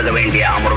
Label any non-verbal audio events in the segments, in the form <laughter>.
பருக வேண்டிய அமிர்தமடாது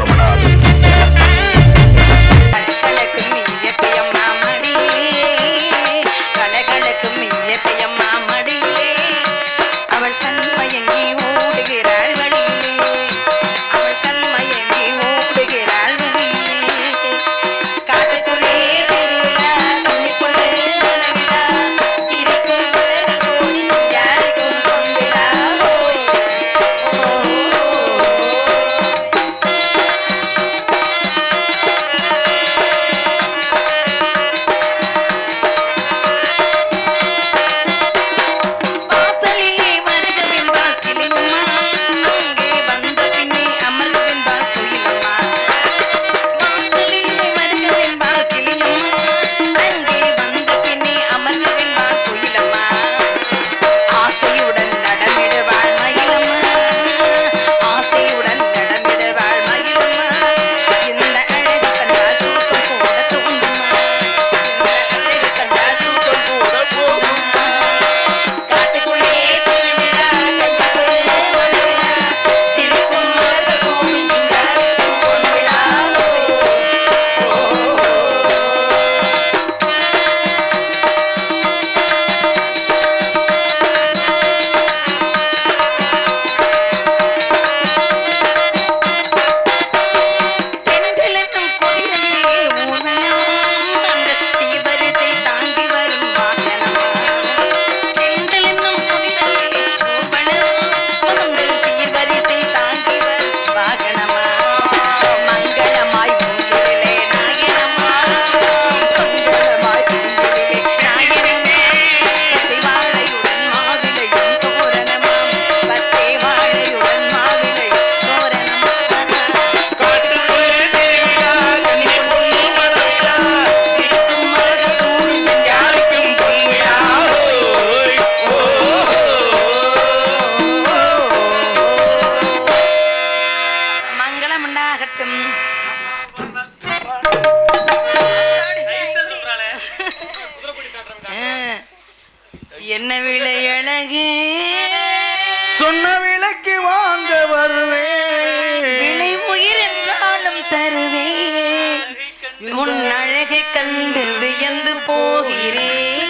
அழகை கண்டு வியந்து போகிறேன்.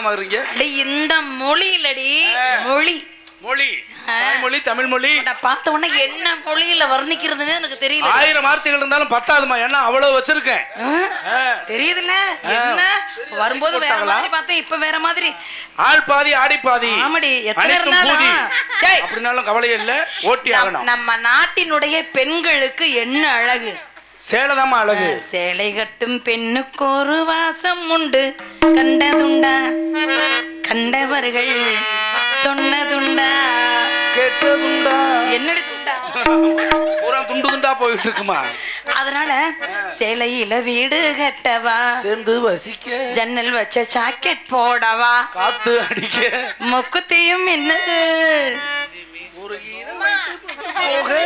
மொழி மௌனமாகறீங்க டேய், இந்த மொழி இல்லடி ஆ. மொழி. மொழி. தாய்மொழி தமிழ் மொழி பார்த்த உடனே என்ன மொழியில வர்ணிக்கிறதுன்னு எனக்கு தெரியல. ஆயிரம் வார்த்தைகள் இருந்தாலும் பத்தாதுமா ஏன்னா அவ்வளவு வச்சிருக்கேன். தெரியுதுல்ல? என்ன? வரும்போது வேற? மாதிரி பார்த்தேன் இப்ப வேற மாதிரி. ஆள் பாதி ஆடி பாதி. ஆமாடி, எத்தனை இருந்தாலும். அப்படின்னாலும் கவலையே இல்ல. ஓட்டி ஆகணும். நம்ம நாட்டினுடைய பெண்களுக்கு என்ன அழகு? சேலதாமா அழகு. சேலை கட்டும் பெண்ணுக்கு ஒரு வாசம் உண்டு. கண்டதுண்டா கண்டவர்கள் சொன்னதுண்டா. கேட்டதுண்டா. என்னடி துண்டா? பூரா துண்டு துண்டா போயிட்டு இருக்குமா? அதனால சேலையில வீடு கட்டவா. சேர்ந்து வசிக்க. ஜன்னல் வச்ச ஜாக்கெட் போடவா. காத்து அடிக்க. முக்குத்தியும் என்னது ஒரு போக.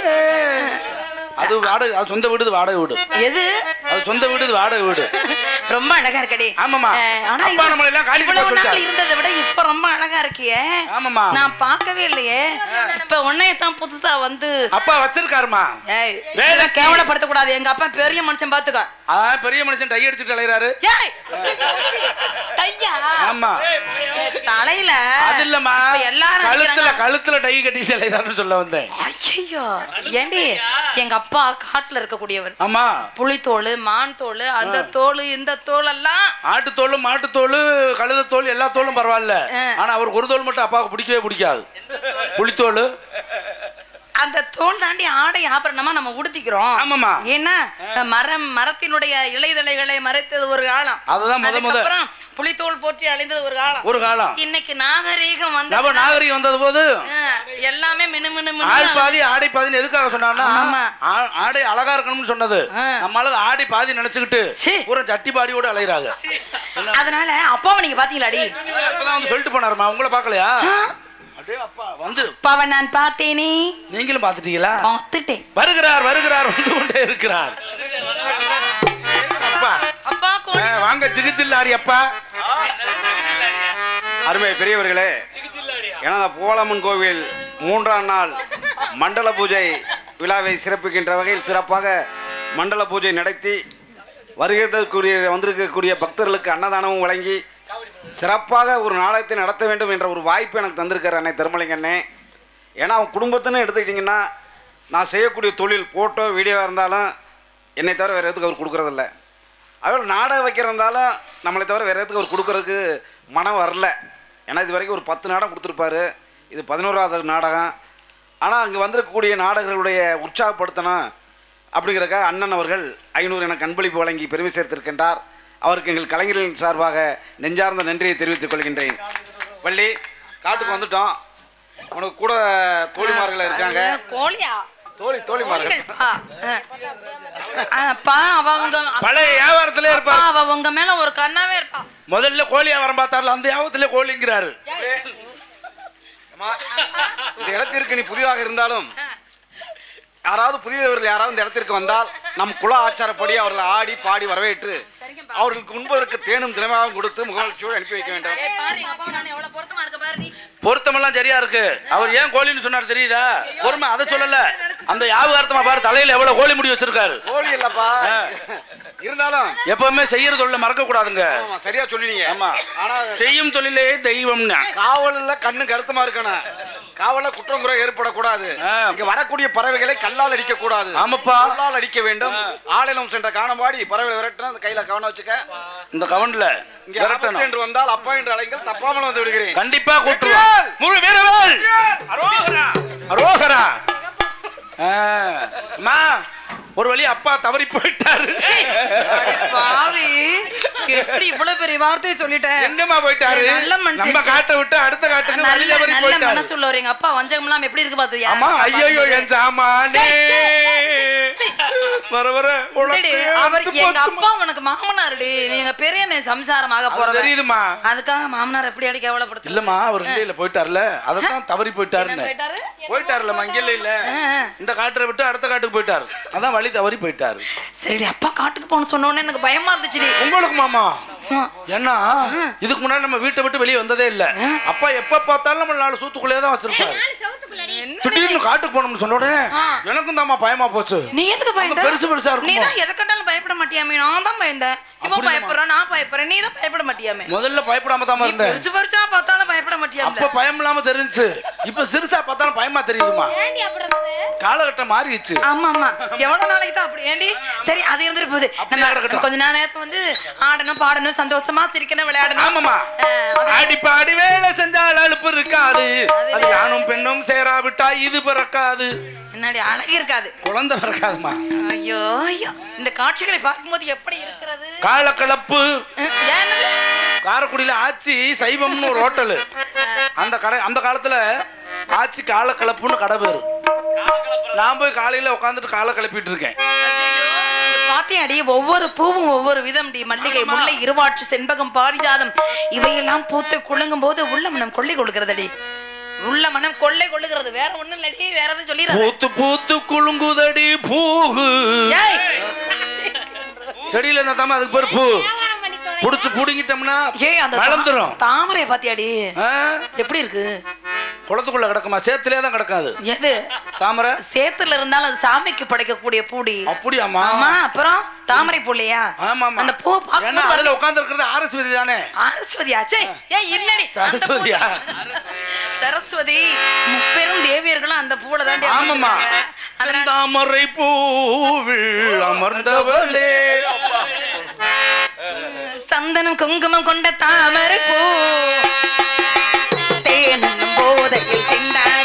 அது வாடகை அது சொந்த வீடு வாடகை வீடு. எது? அது சொந்த வீடு வாடகை வீடு. ரொம்ப அழகா இருக்கடி. ஆமாம்மா. அஹ், ஆனா இவ்வளவு- நம்மளை எல்லாம் காலி பண்ண நாள் சொல்லிட்டாரு. இருந்ததை விட இப்ப ரொம்ப அழகா இருக்கியே. ஆமாம்மா. நான் பார்க்கவே இல்லையே. இப்ப உன்னையத்தான் புதுசா வந்து அப்பா வச்சிருக்காருமா ஏய் இதெல்லாம் கேவலப்படுத்த கூடாது எங்க அப்பா பெரிய மனுஷன் பாத்துக்க. பெரிய மனுஷன் டை அடிச்சுட்டு அலையறாரு. ஏய் ஆமா. தலையில அது இல்லம்மா. இப்ப எல்லாரும் கழுத்துல கழுத்துல டை கட்டிட்டு அலையறாருன்னு சொல்ல வந்தேன். ஐயையோ. ஏண்டி? எங்க அப்பா காட்டுல இருக்கக்கூடியவர். ஆமா. புலித்தோல் மான் தோல் அந்த தோல் இந்த தோல் எல்லாம் ஆட்டுத்தோல் மாட்டுத்தோல் கழுத தோல் எல்லா தோலும் பரவாயில்ல. ஆனா அவருக்கு ஒரு தோல் மட்டும் அப்பாவுக்கு பிடிக்கவே பிடிக்காது. புளித்தோல் அந்த தோல் தாண்டி ஆடை ஆபரணமா நம்ம உடுத்திக்கிறோம். ஆமாம்மா. ஏன்னா மரம் மரத்தினுடைய இலைதழைகளை மறைத்தது ஒரு காலம். அதுதான் முத முத. அதுக்கப்புறம் புலித்தோல் போற்றி அழிந்தது ஒரு காலம். ஒரு காலம். இன்னைக்கு நாகரீகம் வந்து நவ நாகரிகம் வந்தது போது எல்லாமே மினு மினு பாதி ஆடை பாதின்னு எதுக்காக சொன்னான்னா ஆடை அழகா இருக்கணும்னு சொன்னது. நம்மளால ஆடை பாதி நினைச்சுக்கிட்டு. பூரா சட்டி பாடியோட அலையிறாங்க. அதனால அப்பாவை நீங்க பாத்தீங்களாடி? இப்பதான் வந்து சொல்லிட்டு போனாருமா உங்களை அடே அப்பா வந்து அப்பாவை நான் பார்த்தேனே. நீங்களும் பார்த்துட்டீங்களா? பார்த்துட்டேன். வருகிறார் வருகிறார் வந்து கொண்டே இருக்கிறார். அப்பா. அப்பா வாங்க சிகிச்சில்லாரி அப்பா. அருமை பெரியவர்களே எனது போலம்மன் கோவில் மூன்றாம் நாள் மண்டல பூஜை விழாவை சிறப்பிக்கின்ற வகையில் சிறப்பாக மண்டல பூஜை நடத்தி வருகிறக்கூடிய வந்திருக்கக்கூடிய பக்தர்களுக்கு அன்னதானமும் வழங்கி சிறப்பாக ஒரு நாடகத்தை நடத்த வேண்டும் என்ற ஒரு வாய்ப்பு எனக்கு தந்திருக்கார் அண்ணே. திருமலைங்கண்ணே ஏன்னா அவன் குடும்பத்துன்னு எடுத்துக்கிட்டிங்கன்னா நான் செய்யக்கூடிய தொழில் ஃபோட்டோ வீடியோவாக இருந்தாலும் என்னை தவிர வேறு எதுக்கு அவர் கொடுக்குறதில்ல. அவர் நாடகம் வைக்கிறதாலும் நம்மளை தவிர வேறு எதுக்கு அவர் கொடுக்குறதுக்கு மனம் வரல. ஏன்னா இது வரைக்கும் ஒரு பத்து நாடகம் கொடுத்துருப்பாரு. இது பதினோராவது நாடகம். ஆனால் அங்கே வந்திருக்கக்கூடிய நாடகங்களுடைய உற்சாகப்படுத்தணும் அப்படிங்கிறக்க அண்ணன் அவர்கள் ஐநூறு எனக்கு அன்பளிப்பு வழங்கி பெருமை சேர்த்திருக்கின்றார். அவருக்கு எங்கள் கலைஞர்களின் சார்பாக நெஞ்சார்ந்த நன்றியை தெரிவித்துக் கொள்கின்றேன். வள்ளி காட்டுக்கு வந்துட்டோம். உனக்கு கூட தோழிமார்கள் இருக்காங்க. கோழியா? தோழி தோழிமார்கள். கோழிகள்ப்பா. ஆ. அப்பா அவ உங்க பழைய வியாபாரத்திலே அப்பா இருப்பார். அவ உங்க மேல ஒரு கண்ணாவே இருப்பா. முதல்ல கோழி வியாபாரம் பார்த்தார்ல அந்த வியாபாரத்திலே கோழிங்கிறாரு. இந்த இடத்திற்கு நீ புதிதாக இருந்தாலும் யாராவது புதியவர்கள் யாராவது இந்த இடத்திற்கு வந்தால் நம் குல ஆச்சாரப்படி அவர்களை ஆடி பாடி வரவேற்று அவர்களுக்கு உண்பதற்கு தேனும் தினமாகவும் கொடுத்து முகமலர்ச்சியோடு அனுப்பி வைக்க வேண்டும். பொருத்தமெல்லாம் சரியா இருக்கு. அவர் ஏன் கோழின்னு சொன்னார் தெரியுதா? பொறுமை அதை சொல்லல. அந்த வியாபாரத்தமா பாரு தலையில எவ்வளவு கோழி முடி வச்சிருக்காரு. கோழி இல்லப்பா. இருந்தாலும் எப்பவுமே செய்யற தொழில மறக்க கூடாதுங்க சரியா சொல்லினீங்க. ஆமா. ஆனா செய்யும் தொழிலே தெய்வம்னா. காவல்ல கண்ணு கருத்துமா இருக்கணும். காவல்ல குற்றம் குறை ஏற்படக்கூடாது. ஆ. இங்க வரக்கூடிய பறவைகளை கல்லால் அடிக்க கூடாது ஆமாப்பா. கல்லால் அடிக்க வேண்டும். ஆளிலம் சென்ற காணவாடி பறவை விரட்டினா அந்த கையில கவனம் வச்சுக்க. இந்த கவன்ல இங்க ஆபத்து விரட்டணும் என்று வந்தால் அப்பா என்று அழைங்கள் தப்பாமல் வந்து விடுகிறேன். கண்டிப்பா கூட்டுருவான் முழு வீரவேல் அரோகரா! ஆ, அம்மா ஒரு வழி அப்பா தவறி போயிட்டாரு. பாவி. எப்படி இவ்வளவு பெரிய வார்த்தையை சொல்லிட்டேன் எங்கம்மா போயிட்டாரு? நல்ல மனுஷன். நம்ம காட்டை விட்டு அடுத்த காட்டுக்கு வழி தவறி போயிட்டாரு. மனசு உள்ளவர் எங்க அப்பா வஞ்சகம் எல்லாம் எப்படி இருக்கு பாத்தியா ஆமா ஐயோ என் சாமானே. வர வர அவர் எங்க. அப்பா உனக்கு மாமனாருடி. நீங்க பெரிய சம்சாரமாக அது போறது தெரியுதுமா அதுக்காக மாமனார் எப்படி அடி கேவலப்படுத்த இல்லம்மா அவர் இல்ல போயிட்டார்ல. அதத்தான் தவறி போயிட்டாருன்னு. போயிட்டாரு? போயிட்டாருலம்மா இங்க இல்ல. இந்த காட்டை விட்டு அடுத்த காட்டுக்கு போயிட்டாரு. அதான் வழி தவறி போயிட்டாரு. சரிடி அப்பா காட்டுக்கு போன சொன்ன உடனே எனக்கு பயமா இருந்துச்சுடி. உங்களுக்கு மாமா. ஏன்னா இதுக்கு முன்னாடி நம்ம வீட்டை விட்டு வெளியே வந்ததே இல்ல. அப்பா எப்ப பார்த்தாலும் நம்ம நாலு சூத்துக்குள்ளே தான் வச்சிருப்பாரு. என்ன திடீர்னு காட்டுக்கு போனோம்னு சொன்ன உடனே ஆ. எனக்கும் தாம்மா பயமா போச்சு. நீ எதுக்கு பயந்த? பெருசு பெருசா இருக்குமா? நீ தான் எதை கண்டாலும் பயப்பட மாட்டியாமே நான் தான் பயந்தேன். இவன்? பயப்படுறான் நான் பயப்படுறேன். நீ தான் பயப்பட மாட்டியாமே. முதல்ல பயப்படாம தாமா நீ இருந்தேன். பெருசு பெருசா பார்த்தாலும் பயப்பட மாட்டியாமே அப்ப பயம் இல்லாம தெரிஞ்சுச்சு இப்ப சிறுசா பார்த்தாலும் பயமா தெரியுதுமா காலகட்டம் மாறிடுச்சு. ஆமா ஆமா எவ்வளவு நாளைக்கு தான் அப்படி? ஏண்டி? சரி அது இருந்துட்டு போகுது. நம்ம. கொஞ்ச நேரத்து வந்து ஆடணும் பாடணும் சந்தோஷமா சிரிக்கணும் விளையாடணும். ஆமாமா ஆடி பாடி வேலை செஞ்சால் அலுப்பு இருக்காது. அது யானும் பெண்ணும் சேராவிட்டா இது பிறக்காது. என்னடி அழகு இருக்காது. குழந்தை பிறக்காதுமா ஐயோ ஐயோ. இந்த காட்சிகளை பார்க்கும்போது எப்படி இருக்கிறது? காலக்கலப்பு? காரைக்குடியில ஆச்சி சைவம்னு ஒரு ஹோட்டலு. அந்த கடை அந்த காலத்துல ஆச்சி காலக்கலப்புன்னு கடை பேரு. நான் போய் காலையில உட்காந்துட்டு காலை கிளப்பிட்டு இருக்கேன். பாத்தியாடி ஒவ்வொரு பூவும் ஒவ்வொரு விதம் டி. மல்லிகை முல்லை இருவாட்சி செண்பகம் பாரிஜாதம். இவையெல்லாம் பூத்து குலுங்கும் போது உள்ள மனம் கொள்ளை கொள்கிறதடி உள்ள மனம் கொள்ளை கொள்ளுகிறது. வேற ஒண்ணும் இல்லடி வேற எதுவும் சொல்லிடுறேன் பூத்து பூத்து குலுங்குதடி பூகு. ஏய்! செடியில தாம அதுக்கு பேர் பூ? புடிச்சு புடுங்கிட்டோம்னா ஏய் அந்த வளர்ந்துரும். தாமரை பாத்தியாடி? எப்படி இருக்கு? குளத்துக்குள்ள கிடக்குமா? சேத்துலயே தான் கிடக்காது எது? தாமரை? சேத்துல இருந்தாலும் அது சாமிக்கு படைக்கக்கூடிய பூடி. அப்படியாமா ஆமா அப்புறம் தாமரை பூ இல்லையா ஆமா அந்த பூ பார்க்கும்போது அதுல உட்கார்ந்து இருக்கிறது ஆரஸ்வதி தானே? அரஸ்வதி ஆச்சே ஏன் இல்லடி சரஸ்வதியா? சரஸ்வதி. முப்பெரும் தேவியர்களும் அந்த பூல தான் ஆமாமா தாமரை பூவில் அமர்ந்தவளே. சந்தனம் குங்குமம் கொண்ட தாமரை பூ. தேனும் போதையில் திண்டாடுது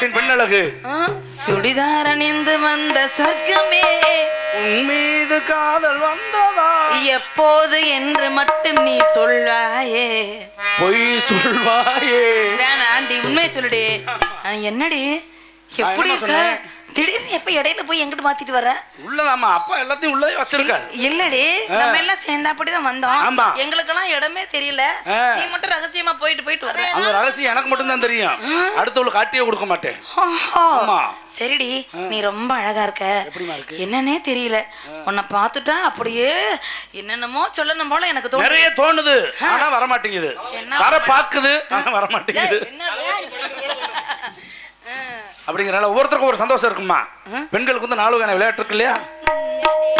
விட்டின் பெண்ணழகு. சுடிதார் அணிந்து வந்த சொர்க்கமே. உன் மீது காதல் வந்ததா? எப்போது என்று மட்டும் நீ சொல்வாயே. பொய் சொல்வாயே. வேணாம் ஆண்டி உண்மையை சொல்லுடி. <laughs> என்னடி? எப்படி இருக்க? திடீர்னு எப்ப இடையில போய் எங்கிட்டு மாத்திட்டு வர உள்ளதாம்மா. அப்பா எல்லாத்தையும் உள்ளதே வச்சிருக்காரு. இல்லடி. நம்ம எல்லாம் சேர்ந்தாப்படிதான் வந்தோம். ஆமா. எங்களுக்கெல்லாம் இடமே தெரியல. நீ மட்டும் ரகசியமா போயிட்டு போயிட்டு வர அந்த ரகசியம் எனக்கு மட்டும்தான் தெரியும். அடுத்தவளுக்கு காட்டியே கொடுக்க மாட்டேன். ஆமா. சரிடி. நீ ரொம்ப அழகா இருக்க? என்னன்னே தெரியல. உன்னை பார்த்துட்டா அப்படியே என்னென்னமோ சொல்லணும் போல எனக்கு தோணுது. நிறைய தோணுது. ஆனா வர மாட்டேங்குது வர பாக்குது ஆனா வர மாட்டேங்குது அப்படிங்கிறனால ஒவ்வொருத்தருக்கும் ஒரு சந்தோஷம் இருக்குமா பெண்களுக்கு வந்து நாலு வகையான விளையாட்டு இருக்கு இல்லையா?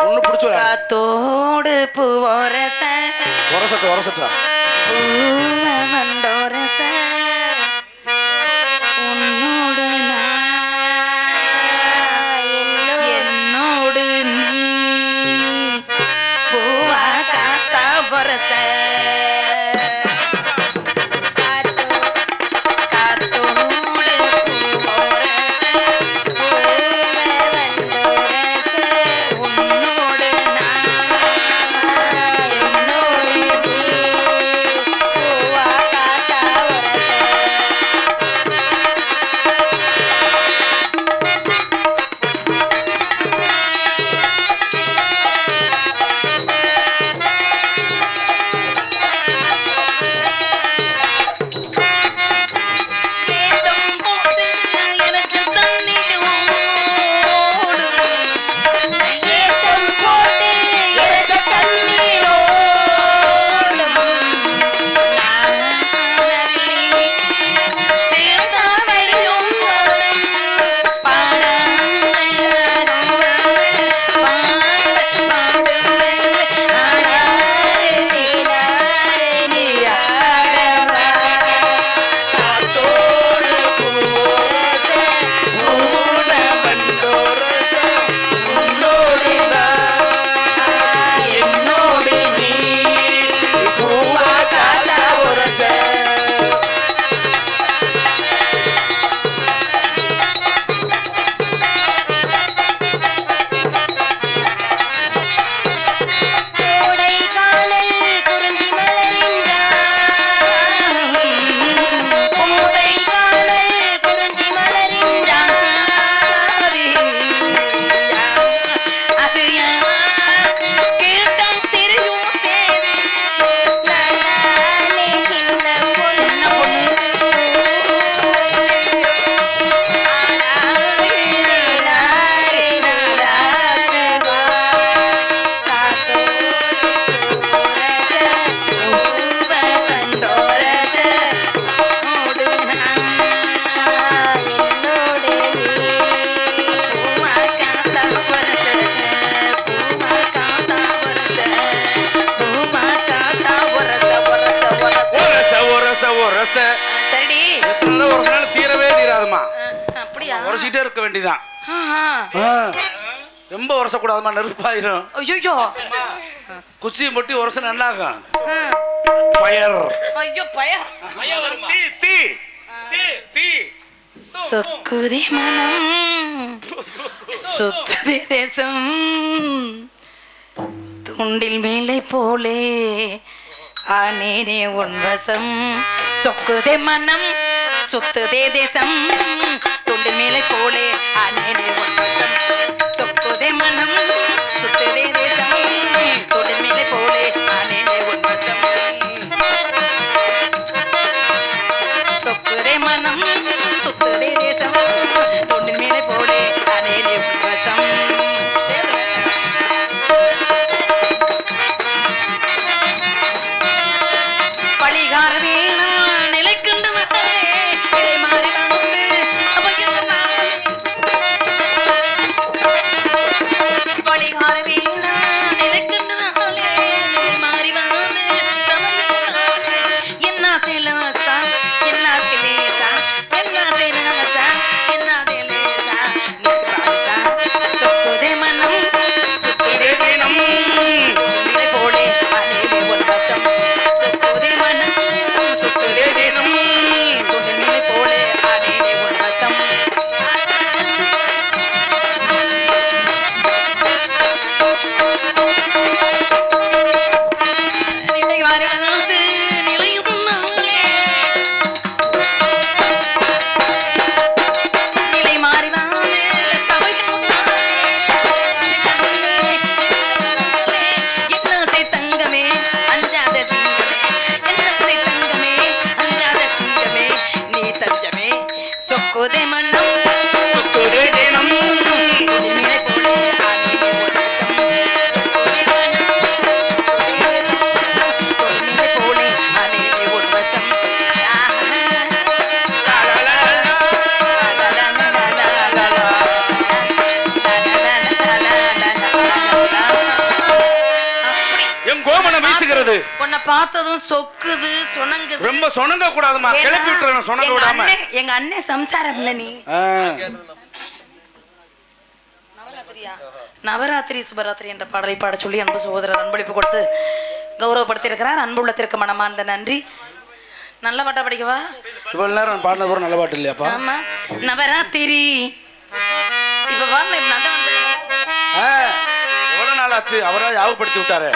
ஒண்ணு பிடிச்ச. காத்தோடு பூவோரச உரசட்டு உரசட்டா? என்னோடு நீ. பூவா காத்தா பொரச ரொம்ப உரசக்கூடாதுமா நெருப்பாயிரும். ஐயோ குச்சியும் பொட்டி உரச நல்லாகும். பயர். ஐயோ பயம் தீ தீ. தீ தீ. சொக்குதே மனம். சுத்துதே தேசம். துண்டில் மேலே போலே. ஆனேனே உன்வசம் சொக்குதே மனம். சுத்துதே தேசம். துண்டில் மேலே போலே ஆனேனே உன்வசம் சொக்குதே மனம். சுத்துதே தேசம். துண்டில் மேலே போலே ஆனேனே உன்வசம் சொக்குதே மனம். சுத்துதே தேசம். தொண்டின் மேலே போலே பார்த்ததும் சொக்குது சுணங்குது. ரொம்ப சொணங்க கூடாதுமா கிளப்பி விட்டுறணும் சொணங்க எங்க விடாம. அண்ணன்- எங்க அண்ணன் சம்சாரம் இல்ல நீ. நவராத்திரி சுபராத்திரி என்ற பாடலை பாட சொல்லி அன்பு சகோதரர் அன்பளிப்பு கொடுத்து கௌரவப்படுத்தி இருக்கிறார் அன்பு உள்ளத்திற்கு மனமார்ந்த நன்றி. நல்ல பாட்டா படிக்கவா? இவ்வளவு நேரம் பாடினது கூட நல்ல பாட்டு இல்லையாப்பா? ஆமா. நவராத்திரி. இப்ப பாருங்க இப்ப நான் தான் வந்துருக்கேன். ஆ, எவ்வளவு நாள் ஆச்சு? அவரா யாவப்படுத்தி விட்டாரு?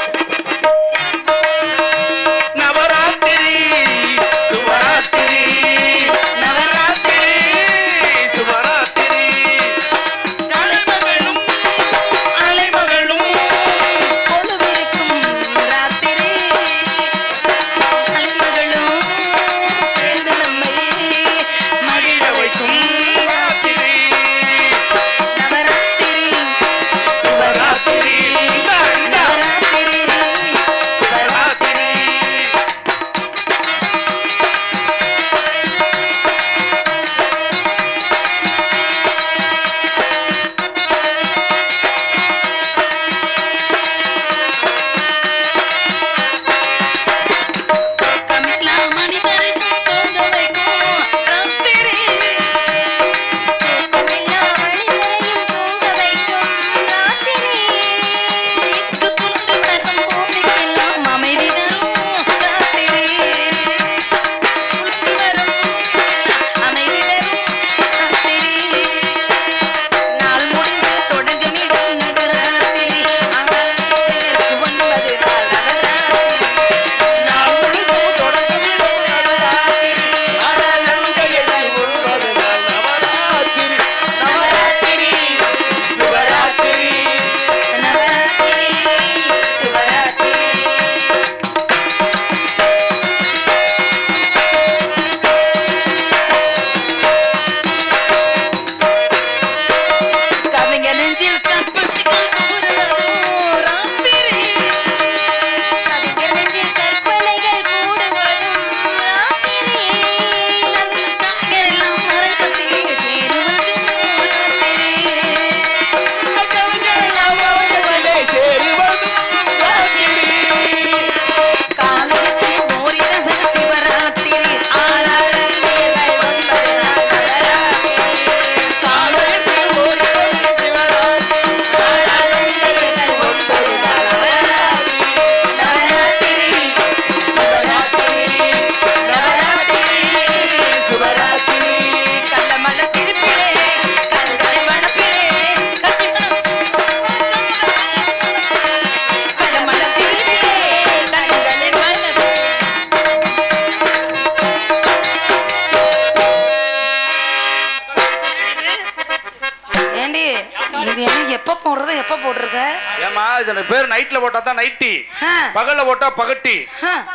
பகல்ல போட்டா பகட்டி.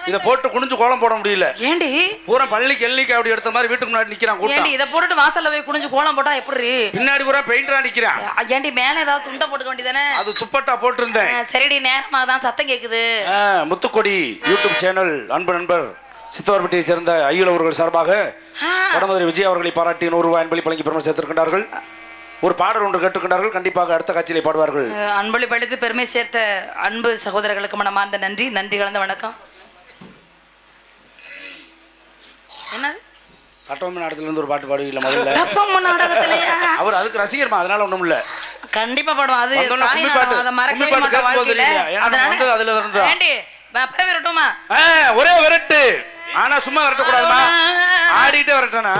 இத போட்டு குனிஞ்சு கோலம் போட முடியல. ஏண்டி? பூரா பள்ளிக்கு எல்லிக்கு அப்படி எடுத்த மாதிரி வீட்டுக்கு முன்னாடி நிக்கிறான் கூட்டம். இத போட்டுட்டு வாசல்ல போய் குனிஞ்சு கோலம் போட்டா எப்படி? பின்னாடி பூரா பெயிண்டரா நிக்கிறான் ஏண்டி மேல ஏதாவது துண்டை போட்டுக்க வேண்டியதானே அது துப்பட்டா போட்டிருந்தேன். சரிடி நேரமா தான் சத்தம் கேக்குது. முத்துக்கொடி யூடியூப் சேனல் அன்பு நண்பர் சித்தவர்பட்டியை சேர்ந்த ஐயல் அவர்கள் சார்பாக. வடமதுரை விஜய் அவர்களை பாராட்டி நூறு ரூபாய் அன்பளி பழங்கி பெருமை சேர்த்திருக்கின்றார்கள். ஒரு பாடல் ஒன்று கேட்டுக்கின்றார்கள் கண்டிப்பாக அடுத்த காட்சியிலே பாடுவார்கள். அஹ், அன்பொழி பழித்து பெருமை சேர்த்த அன்பு சகோதரர்களுக்கு மனமார்ந்த நன்றி. நன்றி கலந்த வணக்கம். என்னது? கட்டபொம்மன் ஒரு பாட்டு பாடுவீங்களா முதல்ல? தப்பம்மா நாடகத்திலயா? அவர் அதுக்கு ரசிகர்மா அதனால ஒண்ணும் இல்ல. கண்டிப்பா பாடுவோம். அது தாய் நாடகம். அதை மறக்கவே வாழ்க்கையில. அதனால- அதுல இருந்து. ஏண்டி, விரட்டுமா? ஒரே விரட்டு. ஆனா சும்மா விரட்டக்கூடாதுமா. ஆடிட்டே விரட்டனா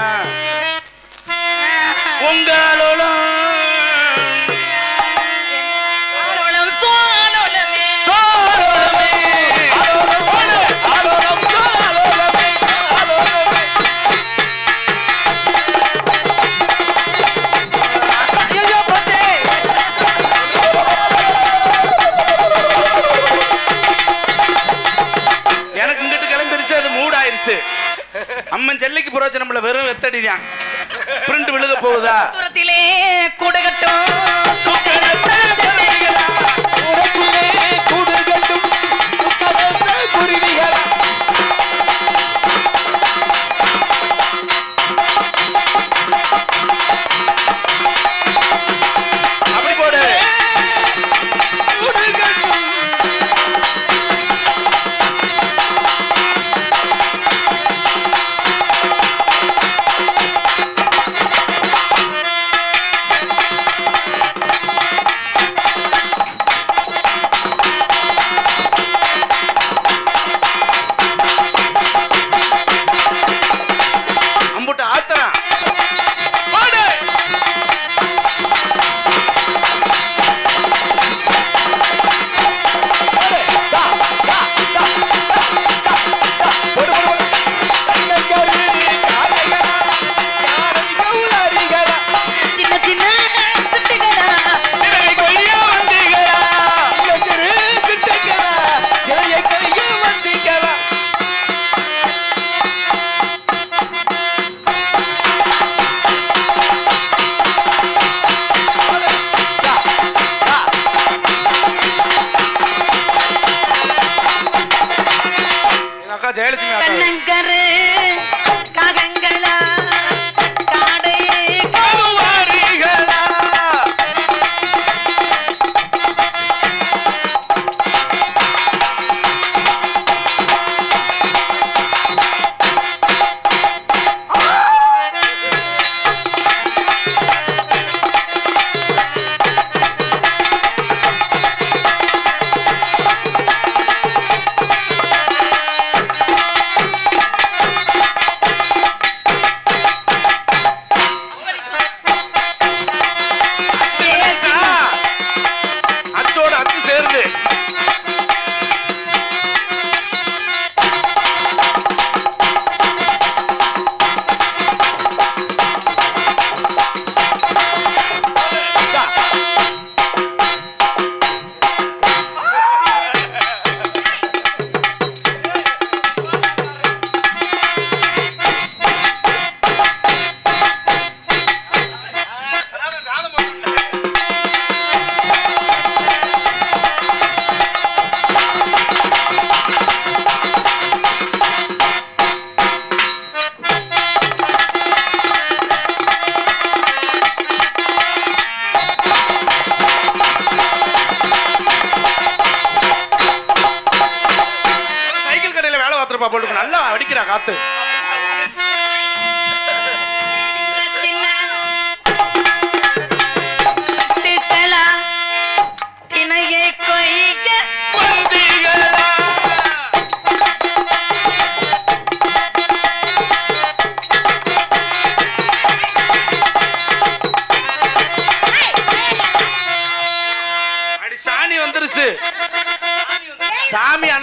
ஆயிருச்சு அம்மன் ஜல்லிக்கு புரோச்சு நம்மள வெறும் வெத்தடி தான்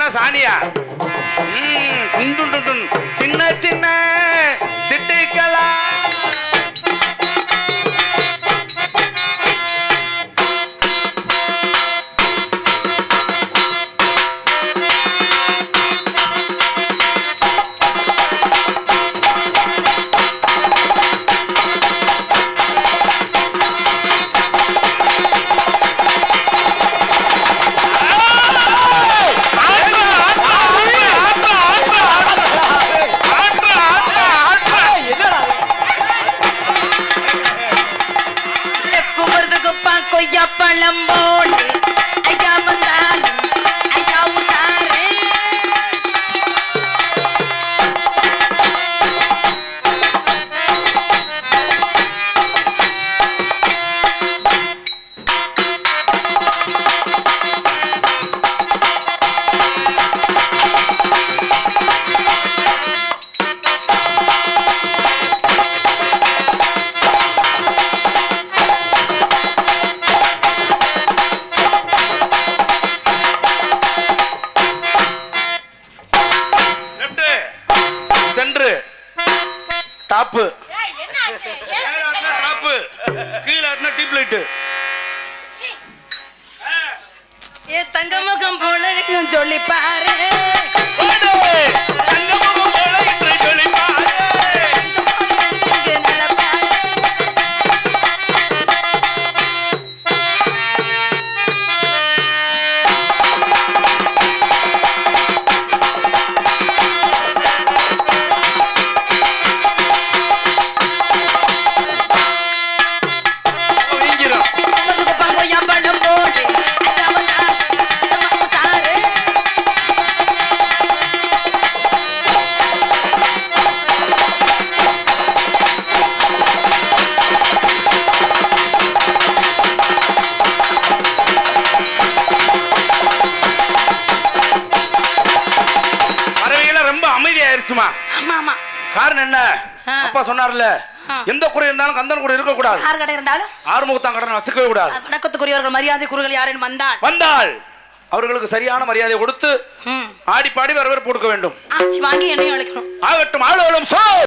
சாணியா? குண்டு நான் கூடாது. வணக்கத்துக்குரியவர்கள் மரியாதை குறுகள் யாரும் வந்தால்? வந்தால் அவர்களுக்கு சரியான மரியாதை கொடுத்து ஆடி பாடி வரவேற்பு கொடுக்க வேண்டும். ஆசி வாங்கி என்னையும் அழைக்கணும். ஆகட்டும் ஆளும் சோ